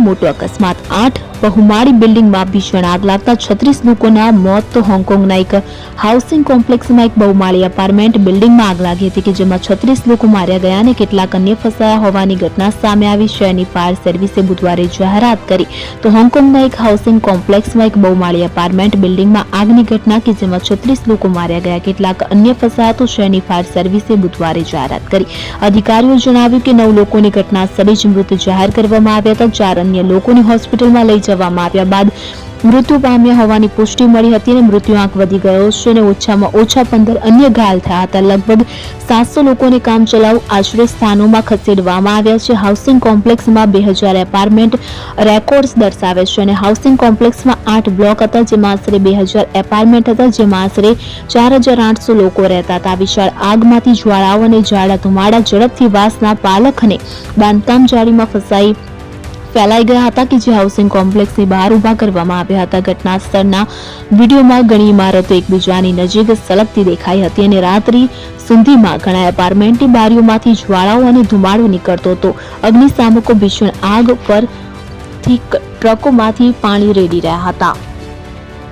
મોટો અકસ્માત આઠ બહુમાળી બિલ્ડિંગમાં ભીષણ આગ લાગતા છત્રીસ લોકોના મોત તો હોંગકોંગના એક હાઉસિંગ કોમ્પ્લેક્સમાં એક બહુમાળી એપાર્ટમેન્ટ બિલ્ડિંગમાં આગ લાગી હતી કે જેમાં છત્રીસ લોકો માર્યા ગયા અને કેટલાક અન્ય ફસાયા હોવાની ઘટના સામે આવી. શહેરની ફાયર સર્વિસે બુધવારે જાહેરાત કરી. તો હોંગકોંગના એક હાઉસિંગ કોમ્પ્લેક્સમાં એક બહુમાળી એપાર્ટમેન્ટ બિલ્ડિંગમાં આગની ઘટના કે જેમાં છત્રીસ લોકો માર્યા ગયા, કેટલાક અન્ય ફસાયા તો શહેરની ફાયર સર્વિસે બુધવારે જાહેરાત કરી. અધિકારીઓ જણાવ્યું કે નવ લોકોની ઘટના સ્થળે જ મૃત જાહેર કરવામાં આવ્યા હતા. ચાર અન્ય લોકોને હોસ્પિટલમાં લઈ જવામાં આવ્યા બાદ મૃત્યુ પામ્યા હોવાની પુષ્ટિ મળી હતી અને મૃત્યુઆંક વધી ગયો છે અને ઓછામાં ઓછા પંદર અન્ય ઘાયલ થયા હતા. લગભગ સાતસો લોકોને કામચલાઉ આશ્રય સ્થાનોમાં ખસેડવામાં આવ્યા છે. હાઉસિંગ કોમ્પ્લેક્સમાં બે હજાર એપાર્ટમેન્ટ રેકોર્ડ્સ દર્શાવે છે અને હાઉસિંગ કોમ્પ્લેક્સમાં આઠ બ્લોક હતા, જેમાં આશરે બે હજાર એપાર્ટમેન્ટ હતા, જેમાં આશરે ચાર હજાર આઠસો લોકો રહેતા હતા. વિશાળ આગમાંથી જ્વાળાઓ અને જાડા ધુમાડા ઝડપથી વાસના પાલખ અને બાંધકામ જાળીમાં ફસાઈ ફેલાઈ ગયા હતા કે જે હાઉસિંગ કોમ્પ્લેક્સની બહાર ઊભા કરવામાં આવ્યા હતા. ઘટના સ્થળના વિડીયોમાં ઘણી ઇમારતો એકબીજાની નજીક સલગતી દેખાઈ હતી અને રાત્રિ સુધીમાં ઘણા એપાર્ટમેન્ટની બારીઓમાંથી જ્વાળાઓ અને ધુમાડો નીકળતો હતો. અગ્નિશામકો ભીષણ આગ પરથી ટ્રકોમાંથી પાણી રેડી રહ્યા હતા.